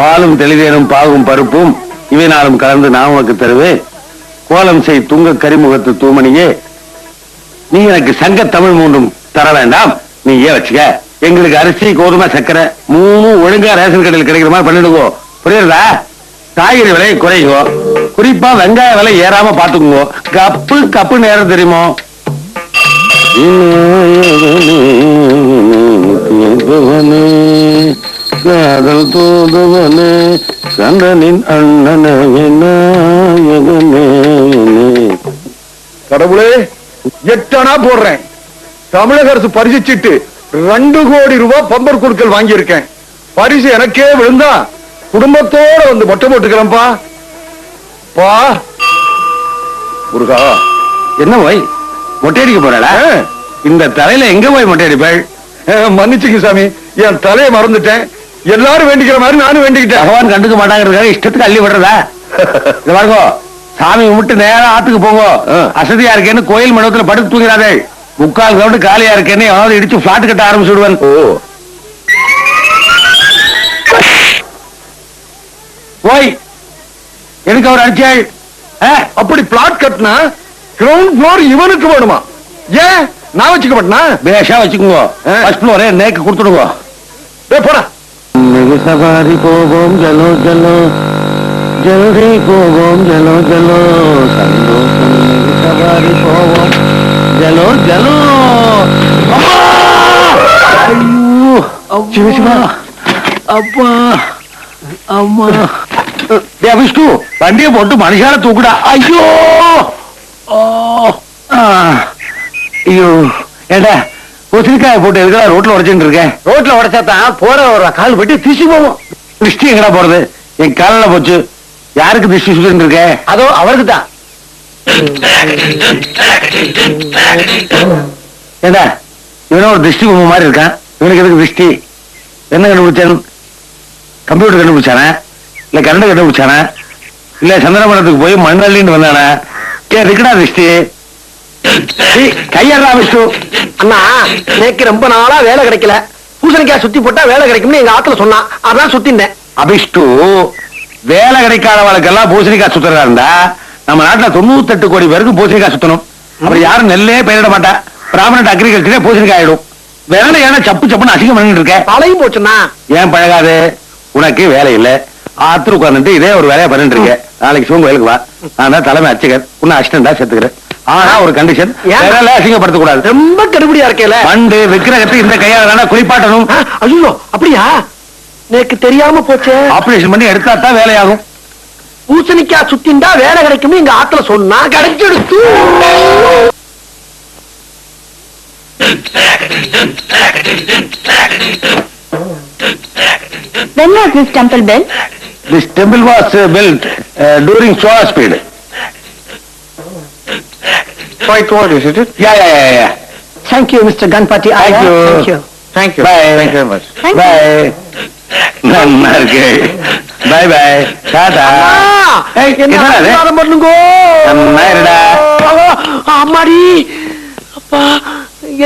பாலும் தெளிவேனும் பாகும் பருப்பும் இவை நாளும் கலந்து நான் உனக்கு தருவேன் கோலம் செய் துங்க கரிமுகத்து தூமணியே நீ எனக்கு சங்க தமிழ் மூன்றும் தர வேண்டாம் நீ ஏன் வச்சுக்க எங்களுக்கு அரிசி கோதுமை சர்க்கரை மூணு ஒழுங்கா ரேஷன் கடையில் கிடைக்கிற மாதிரி பண்ணிடுங்கோ புரியுறதா காய்கறி விலை குறையும் குறிப்பா வெங்காய விலை ஏறாம பாத்துக்குங்கோ கப்பு கப்பு நேரம் தெரியுமோ இன்னும் காதல் தூதுவனே கந்தனின் அண்ணன விநாயகனே. கடவுளே எட்டனா போடுறேன். தமிழக அரசு பரிசிச்சிட்டு ரெண்டு கோடி ரூபாய் பம்பர் குடுக்கல் வாங்கியிருக்கேன். பரிசு எனக்கே விழுந்தா குடும்பத்தோட வந்து மொட்டை போட்டுக்கிறேன்ப்பா. பா. முருகா என்ன போய்? மொட்டை அடிக்க போறாளா? ஆ. இந்த தலையில எங்க போய் மொட்டை அடிப்பாள்? மன்னிச்சுங்க சாமி என் தலையை மறந்துட்டேன். எல்லாரும் வேண்டிக்கிற மாதிரி நானும் வேண்டிக்கிட்டேன். பகவான் கண்டுக்க மாட்டாங்கிறதுக்காக இஷ்டத்துக்கு அள்ளி விடுறதா? இது பாருங்க சாமி கும்பிட்டு நேரா ஆத்துக்கு போங்க. அசதியா இருக்கேன்னு கோயில் மண்டபத்துல படுத்து தூங்கிறாதே. முக்கால் கிரவுண்டு காலியா இருக்கேன்னு எவனாவது இடிச்சு பிளாட் கட்ட ஆரம்பிச்சு விடுவேன் ஓ. போய். எதுக்கு அவர் அடிச்சாள்? அப்படி பிளாட் கட்டினா கிரவுண்ட் ஃப்ளோர் இவனுக்கு வேணுமா? ஏன்? நான் வச்சுக்க மாட்டேனா? பேஷா வச்சுக்கோங்க. ஃபர்ஸ்ட் ஃப்ளோரே நேக்கு கொடுத்துடுங்க. டேய், போடா. సవారి పోగోం జలో జలో జల్దీ పోగోం జలో జలో సంతోషం సవారి పోగోం జలో జలో. అయ్యో! శివ శివ! అబ్బా! అమ్మా! డే విష్ణు బండి పొట్టు మనిషాల తూకుడా. అయ్యో! అయ్యో! ఏడా பூசணிக்காய போட்டு எதுக்கா ரோட்ல உடைச்சுட்டு இருக்கேன் ரோட்ல உடைச்சா தான் போற ஒரு கால் வெட்டி திசி போவோம் திருஷ்டி எங்கடா போறது? என் காலில போச்சு. யாருக்கு திருஷ்டி சுத்திட்டு இருக்க? அதோ அவருக்கு தான். ஏண்டா இவனும் ஒரு திருஷ்டி பொம்மை மாதிரி இருக்கான். இவனுக்கு எதுக்கு திருஷ்டி என்ன கண்டுபிடிச்சான்? கம்ப்யூட்டர் கண்டுபிடிச்சானே? இல்ல கரண்ட் கண்டுபிடிச்சானே? இல்ல சந்திரமண்டலத்துக்கு போய் மண்ணள்ளின்னு வந்தானே? ஏன் இருக்குடா திருஷ்டி கையறா விஷ்ணு அண்ணா எனக்கு ரொம்ப நாளா வேலை கிடைக்கல. பூசணிக்காய் சுத்தி போட்டா வேலை கிடைக்கும்னு எங்க ஆத்துல சொன்னான் அதான் சுத்தினேன். அபிஷ்டு வேலை கிடைக்காதவளுக்கெல்லாம் பூசணிக்காய் சுத்துறதா இருந்தா நம்ம நாட்டுல தொண்ணூத்தெட்டு கோடி பேருக்கு பூசணிக்காய் சுத்தணும். அப்புறம் யாரும் நெல்லே பயிரிட மாட்டா. பிராமணட் அக்ரிகல்ச்சரே பூசணிக்காய் ஆயிடும். வேலை ஏன்னா சப்பு சப்புன்னு அசிங்கம் பண்ணிட்டு இருக்க பழகி போச்சுண்ணா. ஏன் பழகாது? உனக்கு வேலை இல்ல. ஆத்திர உட்கார்ந்துட்டு இதே ஒரு வேலையை பண்ணிட்டு இருக்க நாளைக்கு சிவன் கோயிலுக்கு வா. நான் தான் தலைமை அர்ச்சகர். உன்னை அசிஸ்டண்டா சேர்த்துக்கிறேன். ஆனா ஒரு கண்டிஷன் ஏன்? வேலை அசிங்கப்படுத்த கூடாது ரொம்ப கடுபடியா இருக்கேல. பண்டு விக்கிரகத்தை இந்த கையால தானே குளிப்பாட்டணும் ஐயோ அப்படியா? எனக்கு தெரியாம போச்சே. ஆபரேஷன் பண்ணி எடுத்தா தான் வேலையாகும். பூசணிக்காய் சுத்திண்டா வேலை கிடைக்கும்னு எங்க ஆத்துல சொன்னா கிடைச்சிடுச்சு When was this temple built? This temple was uh, built uh, during Chola speed. Quite what is it? Yeah, yeah, yeah, yeah. Thank you mister Ganapathi Thank you. Thank you Thank you. Bye. Thank you very much. Thank you. Bye. நல்லா இருக்கு by by Tata? பண்ணுங்கோ நன்னா இருடா. அம்மாடி அப்பா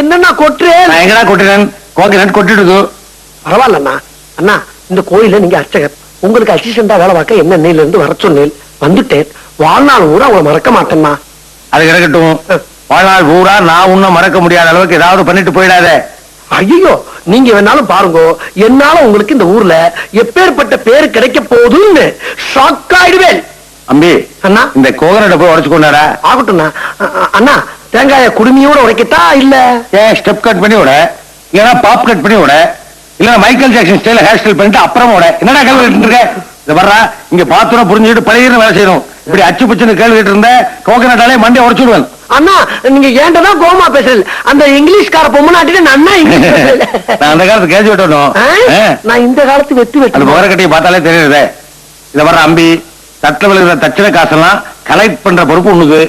என்னண்ணா கொட்டுறேன் நான் எங்கடா கொட்டினேன் கோகினட் கொட்டிடுது பரவாயில்லண்ணா அண்ணா இந்த கோயில்ல நீங்க அர்ச்சகர் உங்களுக்கு அசிஸ்டண்டா வேலை பார்க்க என்ன நெய்ல இருந்து வர சொன்னேன் வந்துட்டேன் வாழ்நாள் ஊரா உங்களை மறக்க மாட்டேன்னா அது கிடக்கட்டும். வாழ்நாள் பூரா நான் உன்னை மறக்க முடியாத அளவுக்கு ஏதாவது பண்ணிட்டு போயிடாத. ஐயோ நீங்க வேணாலும் பாருங்க. என்னால உங்களுக்கு இந்த ஊர்ல எப்பேற்பட்ட பேர் கிடைக்க போகுதுன்னு ஷாக் ஆயிடுவேன். அம்பி அண்ணா. இந்த கோகனட்டை போய் உடச்சு அ- அ- அண்ணா தேங்காய குடுமியோட உடைக்கட்டா இல்ல? ஏன் ஸ்டெப் கட் பண்ணி விட. இல்லைன்னா பாப் கட் பண்ணி விட. இல்ல மைக்கேல் ஜாக்சன் ஸ்டைல ஹேர் ஸ்டைல் பண்ணிட்டு அப்புறம் விட. என்னடா கேட்டு இருக்க? இந்த வர்றா இங்க பாத்துரம் புரிஞ்சுக்கிட்டு பழைய வேலை செய்யணும். இப்படி அச்சு புச்சுன்னு கேள்வி கேட்டு இருந்த கோகனட்டாலே மண்டே உடச்சுடுவேன் அண்ணா நீங்க ஏன்டதான் கோமா பேசுறது? அந்த இங்கிலீஷ்கார பொம்மநாட்டில நன்னா இங்கிலீஷ். நான் அந்த காலத்து கேஜ் விட்டணும்? நான் இந்த காலத்து அந்த வெட்டு முகரக்கட்டையை பார்த்தாலே தெரியுதே. இத வர்ற அம்பி தட்டுல விழுகிற தட்சணை காசெல்லாம் கலெக்ட் பண்ற பொறுப்பு உனக்கு.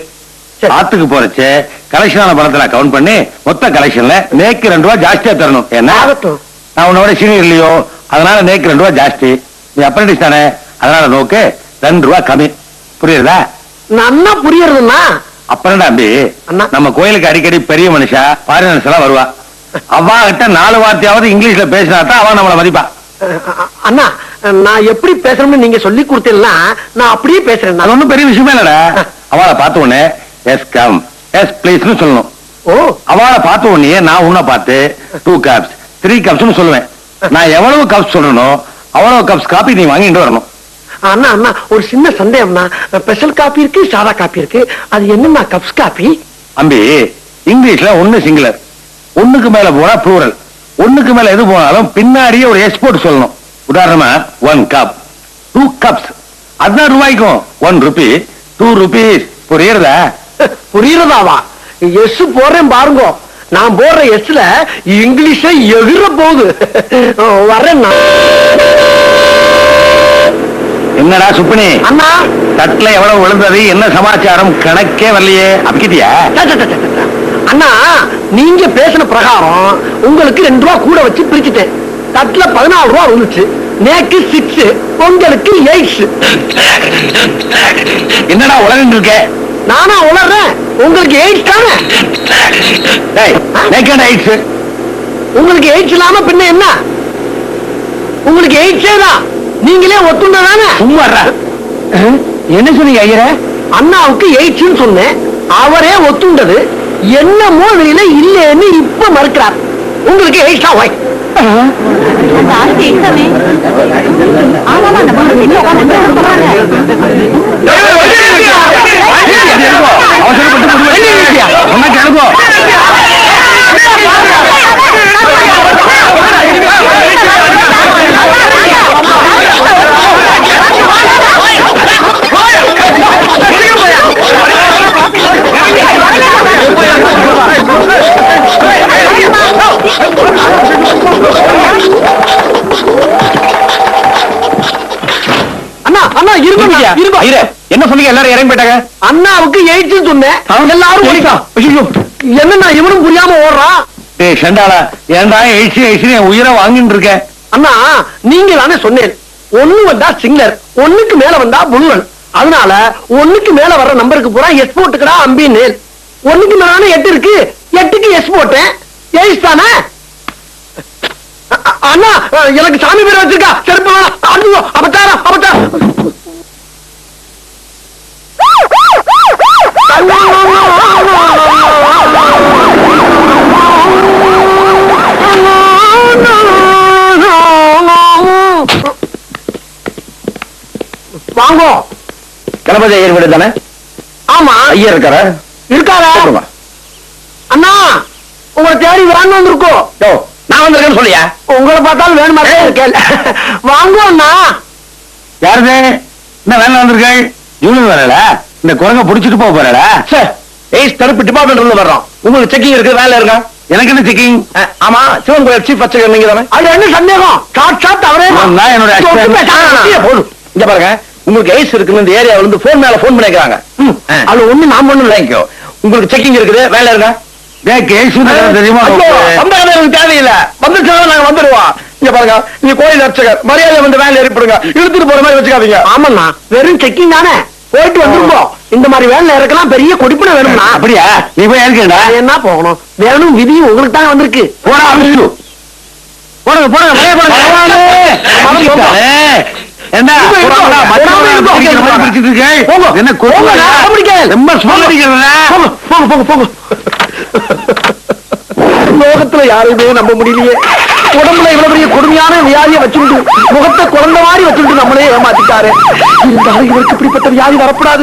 ஆத்துக்கு போறச்சு கலெக்ஷனான பணத்துல கவுண்ட் பண்ணி மொத்த கலெக்ஷன்ல நேக்கு ரெண்டு ரூபா ஜாஸ்தியா தரணும். என்ன ஆகட்டும். நான் உன்னோட சீனியர் இல்லையோ அதனால நேக்கு ரெண்டு ரூபா ஜாஸ்தி. நீ அப்ரண்டிஸ் தானே அதனால நோக்கு ரெண்டு ரூபா கம்மி. புரியுதா நன்னா புரியறதுண்ணா அப்புறம்டா அம்பி அண்ணா. நம்ம கோயிலுக்கு அடிக்கடி பெரிய மனுஷா ஃபாரினர்ஸ் எல்லாம் வருவா. அவா கிட்ட நாலு வார்த்தையாவது இங்கிலீஷ்ல பேசினா தான் அவன் நம்மள மதிப்பா. அண்ணா நான் எப்படி பேசணும்னு நீங்க சொல்லி கொடுத்தீங்கன்னா நான் அப்படியே பேசுறேன். அது ஒண்ணும் பெரிய விஷயமே இல்லடா. அவளை பார்த்த உடனே எஸ் கம் எஸ் ப்ளீஸ்னு சொல்லணும். ஓ. அவளை பார்த்த உடனே நான் உன்னை பார்த்து டூ கப்ஸ் த்ரீ கப்ஸ்னு சொல்லுவேன். நான் எவ்வளவு கப்ஸ் சொல்லணும் அவ்வளவு கப்ஸ் காப்பி நீ வாங்கிட்டு வரணும். அண்ணா அண்ணா ஒரு சின்ன சந்தேகம்னா ஸ்பெஷல் காப்பி இருக்கு சாதா காப்பி இருக்கு. அது என்னன்னா கப்ஸ் காப்பி? அம்பி இங்கிலீஷ்ல ஒண்ணு சிங்குலர். ஒண்ணுக்கு மேல போனா ப்ளூரல் ஒண்ணுக்கு மேல எது போனாலும் பின்னாடியே ஒரு எக்ஸ்போர்ட் சொல்லணும். உதாரணமா ஒன் கப் டூ கப்ஸ் அதுதான் ரூபாய்க்கும். ஒன் ருபி டூ ருபீஸ் புரியுறதா? புரியுறதாவா? எஸ் போடுறேன் பாருங்க. நான் போடுற எஸ்ல இங்கிலீஷ எகிற போகுது. வரேன் என்னடா சுப்பினி? அண்ணா! தட்டுல எவ்வளவு விழுந்தது? என்ன சமாச்சாரம்? கணக்கே வரலையே. ட. அண்ணா நீங்க பேசின பிரகாரம் உங்களுக்கு ரெண்டு ரூபா கூட வச்சு பிரிச்சுட்டேன். தட்டுல பதினாலு ரூபா வந்துச்சு நேக்கு சிக்ஸ் உங்களுக்கு எயிட்ஸ் என்னடா உலகம் இருக்க? நானா உணர்றேன் உங்களுக்கு எயிட்ஸ் தானே? ஆயிடுச்சு உங்களுக்கு எயிட்ஸ் இல்லாம பின்ன என்ன? உங்களுக்கு எயிட்ஸே தான் நீங்களே ஒத்துண்டதானே சும்மாடா என்ன சொன்னீங்க ஐயரே அண்ணாவுக்கு எயிட்ஸ்னு சொன்னேன் அவரே ஒத்துண்டது என்னமோ வெளியில இல்லைன்னு இப்ப மறுக்கிறார் உங்களுக்கு எயிட்ஸா அவசரப்பட்டு என்ன சொன்னீங்க? எல்லாரும் இறங்கி போயிட்டாங்க. அண்ணாவுக்கு எயிட்ஸ் சொன்னேன். எல்லாரும் என்னண்ணா இவனும் புரியாம ஓடுறான் டேய் செண்டாளா ஏன்டா எழுச்சி எழுச்சி என் உயிரை வாங்கிட்டு இருக்கேன் அண்ணா நீங்க தானே சொன்னேன். ஒண்ணு வந்தா சிங்லர் ஒண்ணுக்கு மேல வந்தா புல்வன். அதனால ஒண்ணுக்கு மேல வர்ற நம்பருக்கு பூரா எஸ் போட்டுக்கடா அம்பி நேல் ஒண்ணுக்கு மேலான எட்டு இருக்கு. எட்டுக்கு எஸ் போட்டேன். எயிட்ஸ் தானே? அண்ணா எனக்கு சாமி பேர் வச்சிருக்கா. செருப்பு வேணாம். ஐயோ, வாங்கோ. கணபதி ஐயர் வீடு தானே? ஆமா. ஐயர் இருக்காரா? இருக்காரா. அண்ணா உங்களை தேடி வாங்க வந்திருக்கோம் நான் வந்திருக்கேன்னு சொல்லியா? உங்களை பார்த்தாலும் வேணுமா இருக்கேன் வாங்க அண்ணா. யாருது? என்ன வேலை வந்திருக்கேன் ஜூனியர் வரல இந்த குரங்க புடிச்சிட்டு போக போறடா. ஏய் தடுப்பு டிபார்ட்மெண்ட் இருந்து வர்றோம். உங்களுக்கு செக்கிங் இருக்கு வேலை இருக்கா? எனக்கு என்ன செக்கிங் ஆமா சிவன் கோயில் சீஃப் பச்சை நீங்க தானே? அது என்ன சந்தேகம்? சாட்சாத் அவரே. நான் என்னோட போதும் இங்க பாருங்க உங்களுக்கு ஐஸ் இருக்குன்னு இந்த ஏரியால இருந்து போன் மேல போன் பண்ணிக்கிறாங்க. அது ஒண்ணு நான் பண்ணல தேங்க்யூ உங்களுக்கு செக்கிங் இருக்குது வேலை இருக்கா? தெரியுமா தேவையில்லை. வந்துருச்சாலும் நாங்க வந்துடுவோம் இங்க பாருங்க நீ கோயில் அர்ச்சகர். மரியாதை வந்து வேலை ஏற்படுங்க. இழுத்துட்டு போற மாதிரி வச்சுக்காதீங்க. ஆமாண்ணா வெறும் செக்கிங் தானே. போயிட்டு வந்திருக்கோம். இந்த மாதிரி வேலை இறக்கலாம் பெரிய கொடிப்பின வேணும்னா. அப்படியா? நீ போய் இருக்கேன்டா நான் என்ன போகணும்? வேணும் விதியும் உங்களுக்கு தான் வந்திருக்கு. போடா அமிச்சு போடுங்க போடுங்க போடுங்க. என்ன? இருக்கே. போங்க போங்க போங்க. லோகத்துல யாரையுமே நம்ப முடியலையே. உடம்புல இவ்வளவு பெரிய கொடுமையான வியாதியை வச்சுட்டு முகத்தை குழந்தை மாதிரி வச்சுட்டு நம்மளே ஏமாத்திட்டாரு. இருந்தாலும் இவருக்கு இப்படிப்பட்ட வியாதி வர்றாரா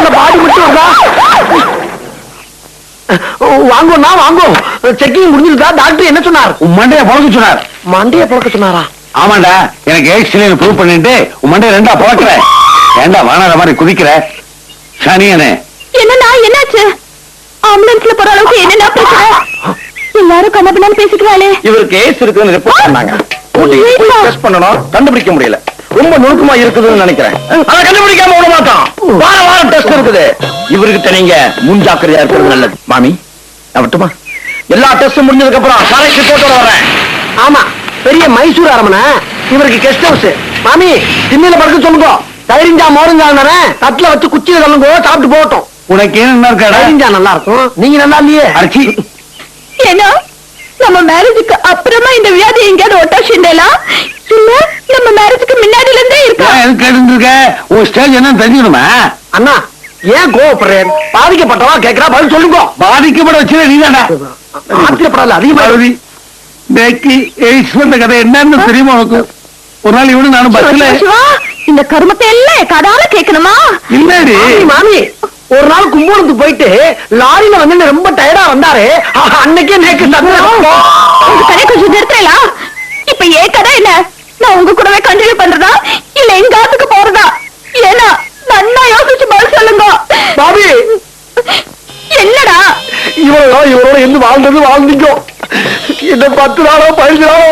அந்த பாடி மட்டும் வந்தா. வாங்கோண்ணா வாங்கோ. செக்கிங் முடிஞ்சிருக்கா டாக்டர் என்ன சொன்னார்? உன் மண்டைய பொழக்க சொன்னார். மண்டைய புழக்க சொன்னாரா? ஆமாண்டா எனக்கு இல்லைன்னு ப்ரூவ் பண்ணிட்டு உன் மண்டைய ரெண்டா பொழக்கிற ஏண்டா வானாத மாதிரி குதிக்கிற? சனியனே. என்னண்ணா என்னாச்சு? ஆம்புலன்ஸ்ல போற அளவுக்கு என்னண்ணா பிரச்சனை? எல்லாரும் கண்ணபின்னு பேசிக்கிறாளே இவருக்கு ஏஸ் இருக்குன்னு ரிப்போர்ட் பண்ணாங்க. ஐயோ. டெஸ்ட் பண்ணணும்? கண்டுபிடிக்க முடியல. ரொம்ப நுணுக்கமா இருக்குதுன்னு நினைக்கிறேன். அதை கண்டுபிடிக்காம விட மாட்டோம் வார வாரம் டெஸ்ட் இருக்குது. இவர்கிட்ட நீங்க முன்ஜாக்கிரதையா இருக்கிறது நல்லது. மாமி நான் விட்டுமா? எல்லா டெஸ்டும் முடிஞ்சதுக்கு அப்புறம் கரெக்ட் ரிப்போர்ட்டோட வரேன் ஆமா. பெரிய மைசூர் அரமனை இவருக்கு கெஸ்ட் ஹவுஸ் மாமி திண்ணில படுக்க சொல்லுங்க. தைரிஞ்சா மோருஞ்சாங்க தட்டுல வச்சு குச்சியில தள்ளுங்க சாப்பிட்டு போகட்டும். உனக்கு என்ன இருக்காடா? தைரிஞ்சா நல்லா இருக்கும் நீங்க நல்லா இல்லையே? அரிசி ஏன்னா நம்ம மேரேஜுக்கு அப்புறமா இந்த வியாதி எங்கேயாவது ஒட்டாஷிண்டேலா இல்ல நம்ம மேரேஜுக்கு முன்னாடில இருந்தே இருக்கா? ஏன் எதுக்கு கேட்டு இருக்க உன் ஸ்டேஜ் என்னன்னு தெரிஞ்சுக்கணுமா? அண்ணா ஏன் கோவப்படுறேன்? பாதிக்கப்பட்டவா கேக்குறா பதில் சொல்லுங்க. பாதிக்கப்பட வச்சதே நீதாடா ஆத்திரப்படாத அதிகமா பார்வதி நேக்கு எய்ட்ஸ் வந்த கதை என்னன்னு தெரியுமா உனக்கு? ஒரு நாள் இவனு நானும் பஸ்ல இந்த கருமத்தை எல்லாம் கதால கேட்கணுமா? இல்லடி. மாமி. ஒரு நாள் கும்போணத்துக்கு போயிட்டு லாரியில வந்து ரொம்ப டயர்டா வந்தாரு. அன்னைக்கே நேக்கு கதை கொஞ்சம் நிறுத்தலா இப்ப ஏன் கதை என்ன? நான் உங்க கூடவே கண்டினியூ பண்றதா? இல்ல எங்க ஆத்துக்கு போறதா? ஏன்னா நன்னா யோசிச்சு பதில் சொல்லுங்க. பாபி! என்னடா? இவளோ இவளோட இருந்து வாழ்ந்தது வாழ்ந்தீங்க என்ன பத்து நாளோ பதினஞ்சு நாளோ?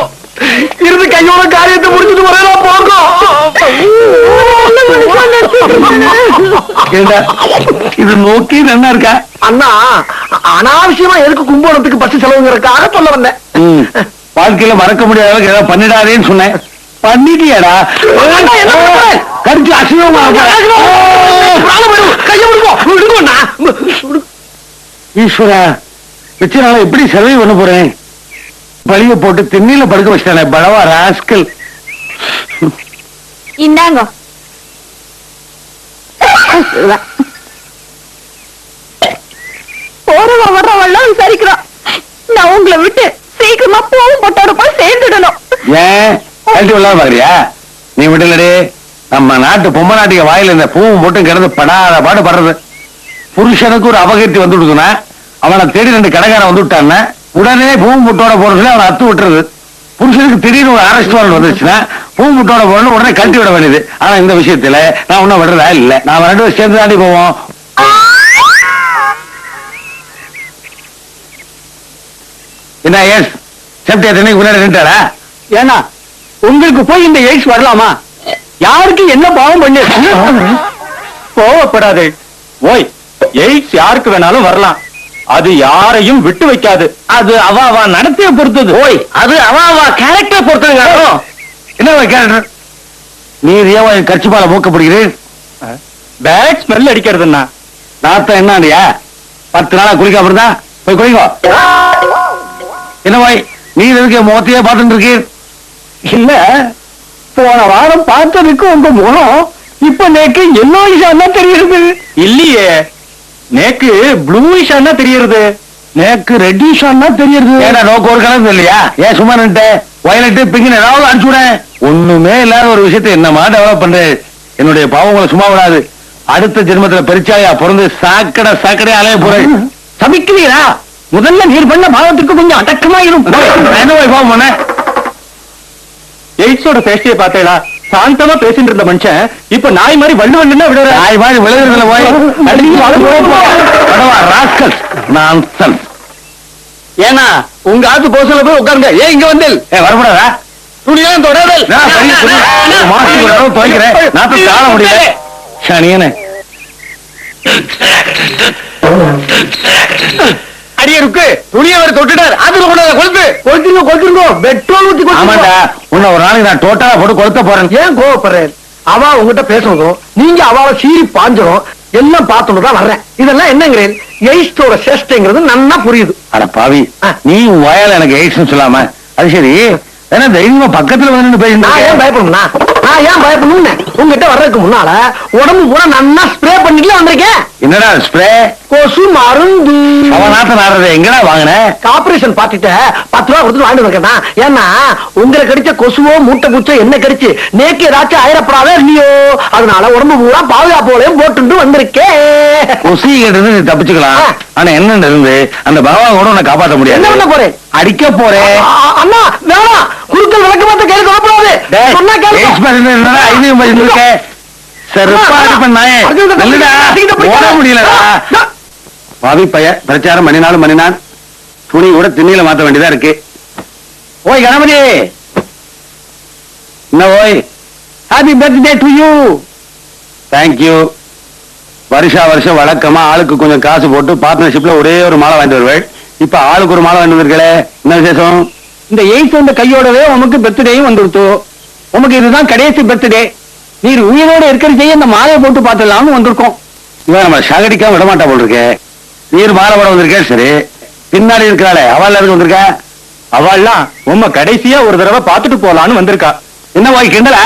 இருந்து கையோட காரியத்தை முடிச்சுட்டு போங்க. ஏண்டா இது நோக்கி நல்லா இருக்கா? அண்ணா அனாவசியமா எதுக்கு கும்போணத்துக்கு பஸ் செலவுங்கிறதுக்காக சொல்ல வந்தேன். வாழ்க்கையில மறக்க முடியாத அளவுக்கு ஏதாவது பண்ணிடாதேன்னு சொன்னேன். பண்ணிட்டியாடா? என்ன? கடிச்சு அசிங்கமா விடுங்கண்ணா ஈஸ்வரா வச்சனால எப்படி செலவு பண்ண போறேன்? பழிய போட்டு தென்னில படுக்க வச்சிட்டானே படவா ராஸ்கல் இந்தாங்க. போறவன் வர்றவெல்லாம் விசாரிக்கிறான். நான் உங்களை விட்டு சீக்கிரமா போவும் போட்டோட போய் சேர்ந்துடணும். ஏன்? கழட்டி விடலாம் பாக்குறியா நீ விடலடி. நம்ம நாட்டு பொம்மை நாட்டுக்கு வாயில இந்த பூவும் போட்டும் கிடந்து படாத பாடு படுறது. புருஷனுக்கு ஒரு அபகீர்த்தி வந்து விடுதுன்னா அவனை தேடி ரெண்டு கடைக்காரன் வந்து விட்டான்னா உடனே பூவும் முட்டோட போறது அவனை அத்து விட்டுறது. புருஷனுக்கு திடீர்னு ஒரு அரெஸ்ட் வாரண்ட் வந்துருச்சுன்னா பூவும் முட்டோட போறணும் உடனே கழட்டி விட வேண்டியது. ஆனா இந்த விஷயத்துல நான் ஒன்னும் விடுறதா இல்ல. நான் ரெண்டு பேரும் சேர்ந்து தாண்டி போவோம். என்ன எஸ் சேஃப்டி அத்தனைக்கு முன்னாடி நின்றாரா ஏன்னா உங்களுக்கு போய் இந்த எய்ட்ஸ் வரலாமா? யாருக்கு என்ன பாவம் பண்ணி கோவப்படாதே. ஓய் எய்ட்ஸ் யாருக்கு வேணாலும் வரலாம். அது யாரையும் விட்டு வைக்காது. அது அவ அவ நடத்தைய பொறுத்தது. ஓய் அது அவ அவ கேரக்டர் பொறுத்தது என்ன கேரக்டர் நீர் ஏன் என் கட்சிப்பால மூக்கப்படுகிறீர் பேட் ஸ்மெல் அடிக்கிறதுன்னா. நாத்தம் என்னடியா பத்து நாளா குளிக்காம இருந்தா போய் குளிக்கோ என்ன நீர் எதுக்கு என் முகத்தையே பார்த்துட்டு இருக்கீர் இல்ல போன வாரம் பார்த்ததுக்கு உங்க முகம் இப்ப நேக்கு எல்லோ தான் தெரியுது. இல்லையே. நேக்கு ப்ளூயிஷானா தெரியறது? நேக்கு ரெட்டிஷான்னா தெரியுது ஏடா நோக்கு ஒரு கலந்து இல்லையா? ஏன் சும்மா நின்ட்டு வயலட்டு பிங்கின் ஏதாவது அனுப்பிச்சு விட. ஒண்ணுமே இல்லாத ஒரு விஷயத்தை என்னமா டெவலப் பண்றேன் என்னுடைய பாவங்களை சும்மா விடாது. அடுத்த ஜென்மத்துல பெருச்சாயா பிறந்து சாக்கடை சாக்கடை அலைய போறேன். சபிக்கிறீரா? முதல்ல நீர் பண்ண பாவத்துக்கு கொஞ்சம் அடக்கமா இருக்கும் என்ன பாவம் பண்ணேன்? எய்ட்ஸோட பேசிய பார்த்தேடா. சாந்தமா பேசிட்டு இருந்த மனுஷன் இப்ப நாய் மாதிரி வள்ளு வள்ளுன்னா விடுற நாய் மாதிரி விழுதுல போய் rascal. nonsense. ஏன்னா உங்க ஆத்து போசல போய் உட்காருங்க ஏன் இங்க வந்தேன் ஏய், வரக்கூடாதா துணியெல்லாம் தொடரல் நான் மாசத்துக்கு துவைக்கிறேன். நாத்தம் தாழ முடியல. சனியனே. அடியருக்கு துணியை அவர் தொட்டுட்டார். அதுல கொண்டாத கொளுத்து கொளுத்துங்க கொளுத்துங்க பெட்ரோல் ஊத்தி ஆமாண்டா உன்னை ஒரு நாளைக்கு நான் டோட்டலா போட்டு கொளுத்த போறேன். ஏன் கோவப்படுறேன்? அவ உங்ககிட்ட பேசுறதும் நீங்க அவாவை சீறி பாஞ்சிரும் எல்லாம் பார்த்துட்டு தான் வர்றேன். இதெல்லாம் என்னங்கிறேன்? எயிஸ்டோட சேஷ்டைங்கிறது நன்னா புரியுது. அட பாவி. நீ வாயால எனக்கு எய்ட்ஸ் சொல்லாம அது சரி. ஏன்னா தைரியமா பக்கத்துல வந்து நான் ஏன். பயப்படணும்னா? நான் ஏன் பயப்படணும்னு? உங்ககிட்ட வர்றதுக்கு முன்னால உடம்பு பூரா நன்னா ஸ்ப்ரே பண்ணிட்டு வந்திருக்கேன். என்னடா ஸ்ப்ரே கொசு மருந்து. அவன் நாத்த நாடுறத எங்கடா வாங்கின? கார்பரேஷன் பார்ட்டிட்ட பத்து ரூபா கொடுத்து வாங்கிட்டு வந்திருக்கேன் ஏன்னா உங்களை கடிச்ச கொசுவோ மூட்டை பூச்சோ என்ன கடிச்சு? நேக்கு ஏதாச்சும் ஆயிரப்படாத இல்லையோ? அதனால உடம்பு பூரா பாதுகாப்போலையும் போட்டுட்டு வந்திருக்கேன். கொசி கிட்ட நீ தப்பிச்சுக்கலாம். ஆனா என்ன இருந்து அந்த பகவான் கூட உன்னை காப்பாத்த என்ன பண்ண முடியாது போறேன்? அடிக்க போறேன் அண்ணா வேணாம் குறுக்கள் விளக்க பார்த்து கேள்வி இருக்க? செருப்பா அடிப்பேன் நாயே. ஓட முடியலடா. பாவி பைய பிரச்சாரம் பண்ணினாலும் பண்ணினான். துணி கூட திண்ணில மாத்த வேண்டியதா இருக்கு. ஓய் கணபதி! என்ன ஓய்? Happy birthday to you thank you வருஷா வருஷம் வழக்கமா ஆளுக்கு கொஞ்சம் காசு போட்டு பார்ட்னர்ஷிப்ல ஒரே ஒரு மாலை வாங்கிட்டு வருவாள். இப்ப ஆளுக்கு ஒரு மாலை வாங்கி வந்திருக்கே என்ன விசேஷம்? இந்த எய்த் வந்த கையோடவே உமக்கு பர்த்டேயும் வந்துருத்து உமக்கு இதுதான் கடைசி பர்த்டே நீர் உயிரோட இருக்கிறதையே இந்த மாலையை போட்டு பார்த்துடலாம்னு வந்திருக்கோம். இவன் நம்ம சகடிக்காம விடமாட்டா போல் இருக்கேன் நீர் மாலை போட வந்திருக்கே சரி. பின்னாடி இருக்கிறாளே அவள் எதுக்கு வந்திருக்க? அவள்லாம் உம்ம கடைசியா ஒரு தடவை பார்த்துட்டு போலான்னு வந்திருக்கா. என்ன வாய் கிண்டல?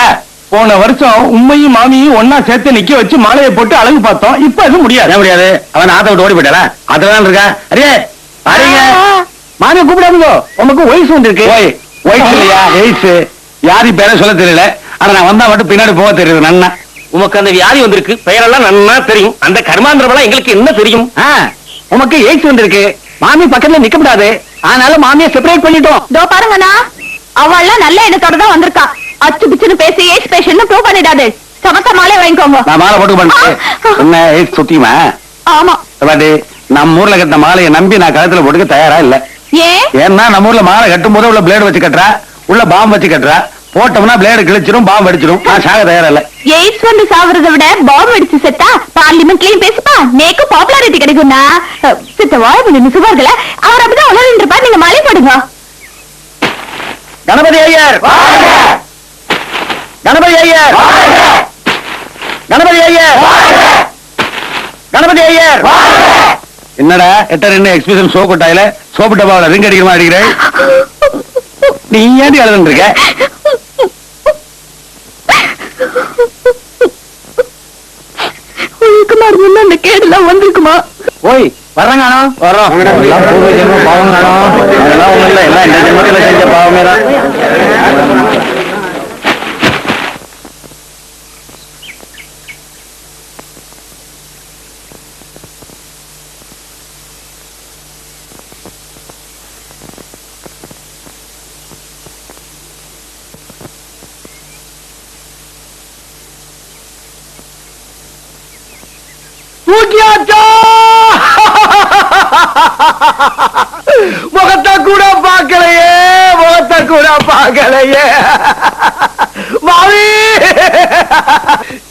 போன வருஷம் உண்மையும் மாமியும் ஒன்னா சேர்த்து நிக்க வச்சு மாலையை போட்டு அழகு பார்த்தோம். இப்ப அது முடியாது. முடியாது? அவன் ஆத்த விட்டு ஓடி போயிட்டாளா? அதெல்லாம் இருக்கா? அரே பாருங்க. மாமியை கூப்பிடாதீங்க உனக்கு வயசு வந்திருக்கு. வயசு இல்லையா? எய்ட்ஸ் வியாதி பேர சொல்ல தெரியல? ஆனா நான் வந்தா மட்டும் பின்னாடி போக தெரியுது நன்னா. உமக்கு அந்த வியாதி வந்திருக்கு. பெயரெல்லாம் நன்னா தெரியும். அந்த கர்மாந்திரமெல்லாம் எங்களுக்கு என்ன தெரியும்? உனக்கு எய்ட்ஸ் வந்திருக்கு. மாமி பக்கத்துல நிக்க கூடாது அதனால மாமியை செப்பரேட் பண்ணிட்டோம். இதோ பாருங்கண்ணா. அவள்லாம் நல்ல எண்ணத்தோட தான் வந்திருக்கா. அச்சு பிச்சுன்னு பேசி ஏஜ் பேஷன் ப்ரூவ் பண்ணிடாது. சமத்த மாலை வாங்கிக்கோங்க. நான் மாலை போட்டு பண்ணேன் என்ன சுத்தியுமா? ஆமா. பாட்டி நம்ம ஊர்ல கட்டின மாலையை நம்பி நான் கழுத்துல போட்டுக்க தயாரா இல்ல. ஏன்? ஏன்னா நம்ம ஊர்ல மாலை கட்டும் போது உள்ள பிளேடு வச்சு கட்டுறா உள்ள பாம்பு வச்சு கட்டுறா. போட்டோம்னா பிளேடு கிழிச்சிரும் பாம்பு அடிச்சிரும். நான் சாக தயாரா இல்ல எய்ட்ஸ் வந்து சாவறதை விட பாம்பு அடிச்சு செத்தா பார்லிமெண்ட்லயும் பேசுப்பா. நேக்கு பாப்புலாரிட்டி கிடைக்கும்னா சித்த வாழ்வு சுகர்கள அவர் அப்படிதான் உணர்ந்து இருப்பா நீங்க மழை போடுங்க. கணபதி ஐயர் கணபதி ஐயர் கணபதி ஐயர் கணபதி ஐயர் என்னடா எட்ட ரெண்டு எக்ஸ்பிரஷன் சோப்பு டாயில சோப்பு டப்பாவில ரிங் அடிக்கிற மாதிரி அடிக்கிறேன் நீ ஏன் எழுதுன்னு இருக்க? ஒழுக்கமா இருந்தா அந்த கேடுலாம் வந்திருக்குமா? ஓய் வர்றங்கானோ வர்றோம். எல்லாம் பூர்வ ஜென்ம பாவங்கானோ அதெல்லாம் ஒண்ணும் இல்ல. எல்லாம் இந்த ஜென்மத்துல செஞ்ச பாவமே தான். தூக்கியாச்சா முகத்தை கூட பார்க்கலையே முகத்தை கூட பார்க்கலையே. மாவி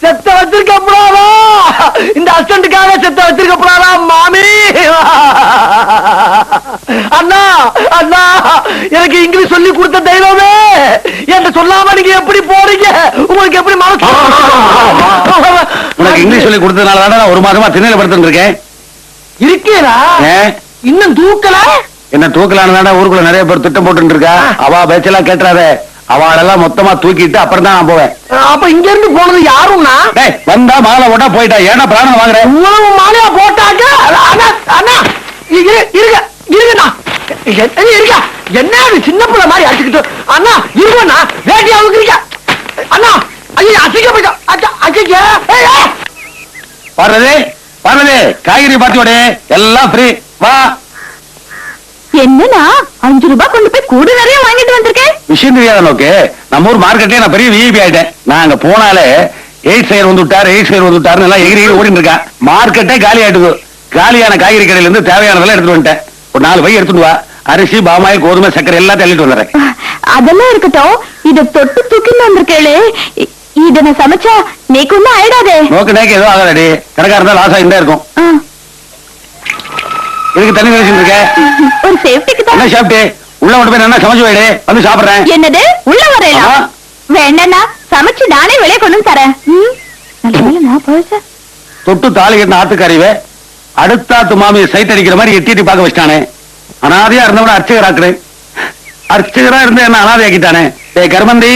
செத்த வச்சிருக்க கூடாதா இந்த அசண்டுக்காக செத்த வச்சிருக்க கூடாதா மாமி? அண்ணா அண்ணா எனக்கு இங்கிலீஷ் சொல்லி கொடுத்த தெய்வமே என்று சொல்லாம நீங்க எப்படி போறீங்க? உங்களுக்கு எப்படி மனசு இங்கிலீஷ் சொல்லி கொடுத்ததுனால தானே ஒரு மாசமா திண்ணையில படுத்துட்டு இருக்கேன். இருக்கேடா? இன்னும் தூக்கல? என்ன தூக்கலான்னு தானே ஊருக்குள்ள நிறைய பேர் திட்டம் போட்டு இருக்கா அவ பேச்செல்லாம் கேட்டுறாத. அவளெல்லாம் மொத்தமா தூக்கிட்டு அப்புறம் தான் நான் போவேன். அப்ப இங்க இருந்து போனது யாரும்னா? வந்தா மாலை போட்டா போயிட்டா. ஏன்னா பிராணம் வாங்குறேன் இவ்வளவு மாலையா போட்டாங்க அண்ணா அண்ணா இரு இருங்க இருங்கண்ணா. என்ன இருக்க என்ன சின்ன பிள்ளை மாதிரி அடிச்சுக்கிட்டு? அண்ணா இருங்கண்ணா. வேட்டி அவுக்குறீங்க அண்ணா ஐயோ அசிக்க அச்சா அச்சிக்க வர்றது வர்றது. காய்கறி பாத்தியோட எல்லாம் ஃப்ரீ வா. என்னன்னா அஞ்சு ரூபாய் கொண்டு போய் கூட நிறைய வாங்கிட்டு வந்திருக்கேன். விஷயம் தெரியாத நோக்கு. நம்ம ஊர் மார்க்கெட்லயே நான் பெரிய விஐபி ஆயிட்டேன். நான் அங்க போனாலே எயிட் சைடு வந்து விட்டார் எயிட் சைடு வந்து விட்டாருன்னு எல்லாம் எகிரி எகிரி ஓடிட்டு இருக்கேன் மார்க்கெட்டே காலி ஆயிட்டுது. காலியான காய்கறி கடையில இருந்து தேவையானதெல்லாம் எடுத்துட்டு வந்துட்டேன். ஒரு நாலு பை எடுத்துட்டு வா. அரிசி பாமாயில் கோதுமை சக்கரை எல்லாத்தையும் அள்ளிட்டு வந்துடுறேன். அதெல்லாம் இருக்கட்டும். இத தொட்டு தூக்கிட்டு வந்திருக்கேளே. இத நான் சமைச்சா நீக்கு ஒண்ணும் ஆயிடாதே. நோக்கு நேக்கு ஏதோ ஆகாதடி. கணக்கா இருந்தா லாஸ் ஆகிட்டே இருக்கும். இதுக்கு தண்ணி கழிச்சுட்டு இருக்க? ஒரு சேஃப்டிக்கு என்ன தான் சாப்பிட்டு உள்ள கொண்டு போய் நல்லா சமைச்சு வைடு. வந்து சாப்பிடுறேன். என்னது? உள்ள ஆமா. வேண்டாண்ணா. சமைச்சு நானே வெளியே கொண்டு வந்து தரேன். தொட்டு தாலி கட்டின ஆத்துக்கறிவே அடுத்தாத்து மாமியை சைட் அடிக்கிற மாதிரி எட்டி எட்டி பார்க்க வச்சிட்டானே. அனாதையா இருந்தவன அர்ச்சகராக்குறேன். அர்ச்சகரா இருந்த என்ன அனாதை ஆக்கிட்டானே டேய் கர்மந்தி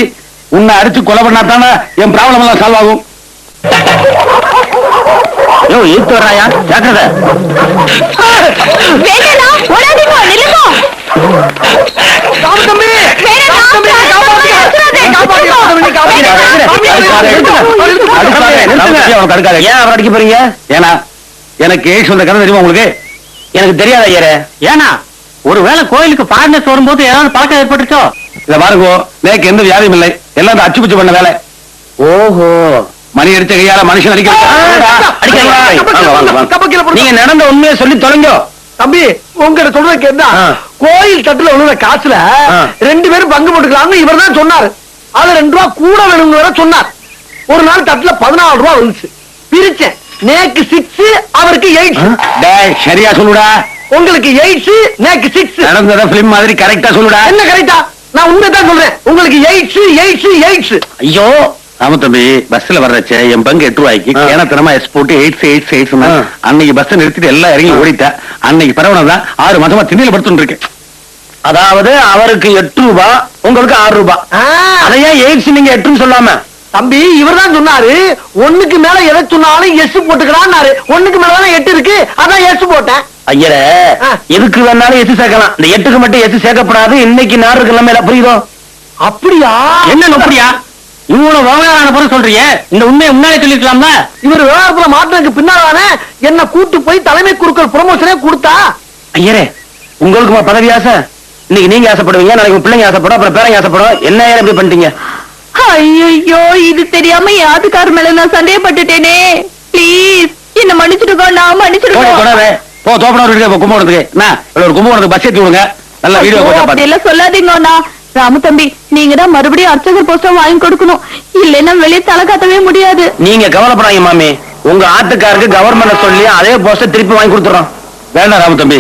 உன்னை அடிச்சு கொலை பண்ணாதானே என் ப்ராப்ளம் எல்லாம் சால்வ் ஆகும் யோ ஈத்து வர்றாயா ஜாக்கிரதை வேண்டாண்ணா ஓடாதீங்க நில்லுங்க தம்பி அடிக்க போறீங்க ஏன்னா எனக்கு சொந்த கதை தெரியுமா உங்களுக்கு எனக்கு தெரியாத ஐயரே ஏனா ஒருவேளை கோயிலுக்கு ஃபாரினர்ஸ் வரும்போது ஏதாவது பழக்கம் ஏற்பட்டுச்சோ இத பாருங்க நேக்கு எந்த வியாதியும் இல்லை. எல்லாம் இந்த அச்சு பிச்சு பண்ண வேலை. ஓஹோ. மணி அடிச்ச கையால மனுஷன் அடிக்க நீங்க நடந்த உண்மையை சொல்லி தொலைங்கோ. தம்பி உங்ககிட்ட சொல்றதுக்கு என்ன ஆ. கோயில் தட்டுல விழுந்த காசுல. ரெண்டு பேரும் பங்கு போட்டுக்கலாம்னு இவர் தான் சொன்னாரு. அது ரெண்டு ரூபா கூட வேணும்னு வேற சொன்னார். ஒரு நாள் தட்டுல பதினாலு ரூபா வந்துச்சு பிரிச்சேன். நேக்கு சிக்ஸ் அவருக்கு எயிட் சரியா சொல்லுடா. உங்களுக்கு எயிட் நேக்கு சிக்ஸ் நடந்தத பிலிம் மாதிரி கரெக்டா சொல்லுடா. என்ன கரெக்டா நான் உண்மை தான் சொல்றேன். உங்களுக்கு எயிட் எயிட் எயிட் ஐயோ ஆமா தம்பி பஸ்ல வர்றச்சே என் பங்கு எட்டு ரூபாய்க்கு. கேனத்தனமா எஸ் போட்டு எயிட்ஸ் எயிட்ஸ் எயிட்ஸ். அன்னைக்கு பஸ் நிறுத்திட்டு எல்லாம் இறங்கி ஓடிட்டேன் அன்னைக்கு பரவனதான் ஆறு மாசமா திண்ணையில படுத்துட்டு இருக்கேன் அதாவது அவருக்கு எட்டு ரூபாய் உங்களுக்கு ஆறு ரூபாய் அதையா எய்ட்ஸ் நீங்க எட்டுன்னு சொல்லாம? தம்பி இவர்தான் சொன்னாரு ஒண்ணுக்கு மேல எதை சொன்னாலும் எஸ் போட்டுக்கிறான்னாரு ஒண்ணுக்கு மேல தானே எட்டு இருக்கு அதான் எஸ் போட்டேன். ஐயரே. எதுக்கு வேணாலும் எச்சு சேர்க்கலாம். இந்த எட்டுக்கு மட்டும் எச்சு சேர்க்கப்படாது. இன்னைக்கு நாடு இருக்கு நம்ம புரியுதோ? அப்படியா? என்ன அப்படியா? இவ்வளவு விவகாரம் பிறகு சொல்றீங்க இந்த உண்மையை முன்னாலே சொல்லிருக்கலாம்ல? இவர் விவகாரத்துல மாட்டினதுக்கு பின்னால்தானே என்ன கூட்டு போய் தலைமை குறுக்கள் ப்ரொமோஷனே கொடுத்தா? ஐயரே உங்களுக்கு பதவி ஆசை? இன்னைக்கு நீங்க ஆசைப்படுவீங்க நாளைக்கு பிள்ளைங்க ஆசைப்படும் அப்புறம் பேரங்க ஆசைப்படும். என்ன ஏன் இப்படி பண்ணிட்டீங்க? ஐயோ இது தெரியாம யாத்துக்கார மேல நான் சந்தேகப்பட்டுட்டேனே. ப்ளீஸ் என்ன மன்னிச்சிடுக்கோ நான் போய் மன்னிச்சிடுக்கோ கொடாதே போ கும்பகோணத்துக்கு. என்ன? இவ்வளவு ஒரு கும்பகோணத்துக்கு பஸ் ஏத்தி விடுங்க. நல்ல வீடியோ அப்படி எல்லாம் சொல்லாதீங்க அண்ணா ராமு தம்பி நீங்க தான் மறுபடியும் அர்ச்சகர் போஸ்டர் வாங்கி கொடுக்கணும். இல்லைன்னா வெளியே தலை காட்டவே முடியாது. நீங்க கவலைப்படாதீங்க மாமி. உங்க ஆத்துக்காருக்கு கவர்மெண்ட் சொல்லி அதே போஸ்ட திருப்பி வாங்கி கொடுத்துறோம். வேண்டாம் ராம தம்பி.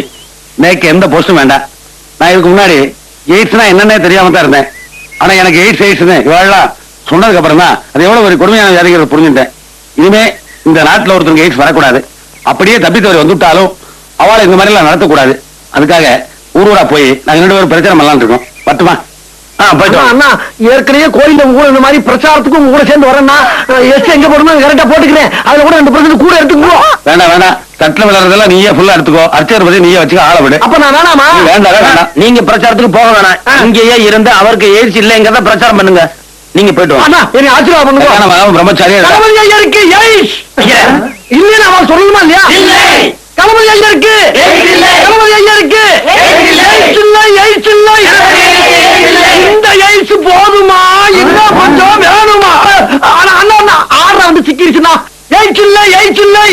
நேக்கு எந்த போஸ்டும் வேண்டாம். நான் இதுக்கு முன்னாடி எய்ட்ஸ்னா என்னன்னே தெரியாம தான் இருந்தேன். ஆனா எனக்கு எய்ட்ஸ் எய்ட்ஸ்னு இவாளெல்லாம் சொன்னதுக்கு அப்புறம் தான் அது எவ்வளவு ஒரு கொடுமையான வியாதிகள் புரிஞ்சுட்டேன் இனிமே இந்த நாட்டுல ஒருத்தருக்கு எய்ட்ஸ் வரக்கூடாது. அப்படியே தப்பித்தவரை வந்துட்டாலும் அவளை இந்த மாதிரி எல்லாம் நடத்தக்கூடாது. அதுக்காக ஊர் ஊரா போய் நாங்க ரெண்டு பேரும் பிரச்சனை பண்ணலாம்னு இருக்கோம். பட்டுமா? அண்ணா, ஏற்கனவே உங்க கூட இந்த மாதிரி பிரச்சாரத்துக்கும் உங்க கூட சேர்ந்து வரேன்னா எஸ் எங்க போடணும் கரெக்டா போட்டுக்கிறேன். அதுல கூட ரெண்டு பர்சன்ட் கூட எடுத்துக்குவோம் வேண்டாம் வேண்டாம். தட்டுல விளையாடுறதெல்லாம் நீயே ஃபுல்லா எடுத்துக்கோ. அர்ச்சகர் பத்தி நீயே வச்சுக்க ஆள விடு. அப்ப நான் வேணாமா? வேண்டாம் வேண்டாம் நீங்க பிரச்சாரத்துக்கு போக வேணாம். இங்கேயே இருந்து அவருக்கு எய்ட்ஸ் இல்லைங்கிறத பிரச்சாரம் பண்ணுங்க. நீங்க போயிட்டு அண்ணா என்னை ஆசீர்வாதம் பண்ணுங்க. பிரம்மச்சாரியா இருக்கு. இல்லைன்னு அவன் சொல்லணுமா இல்லையா? இல்லை. தளபதி ஐயா இருக்கு எய்ட்ஸ் இல்லை. தளபதி ஐயா இருக்கு எய்ட்ஸ் இல்லை. எய்ட்ஸ் இல்லை எய்ட்ஸ் இல்லை எய்ட்ஸ் இல்லை. இந்த எய்ட்ஸ் போதுமா இன்னும் கொஞ்சம் வேணுமா ஆனா அண்ணா ஆடுற வந்து சிக்கிருச்சுன்னா எய்ட்ஸ் இல்லை எய்ட்ஸ் இல்லை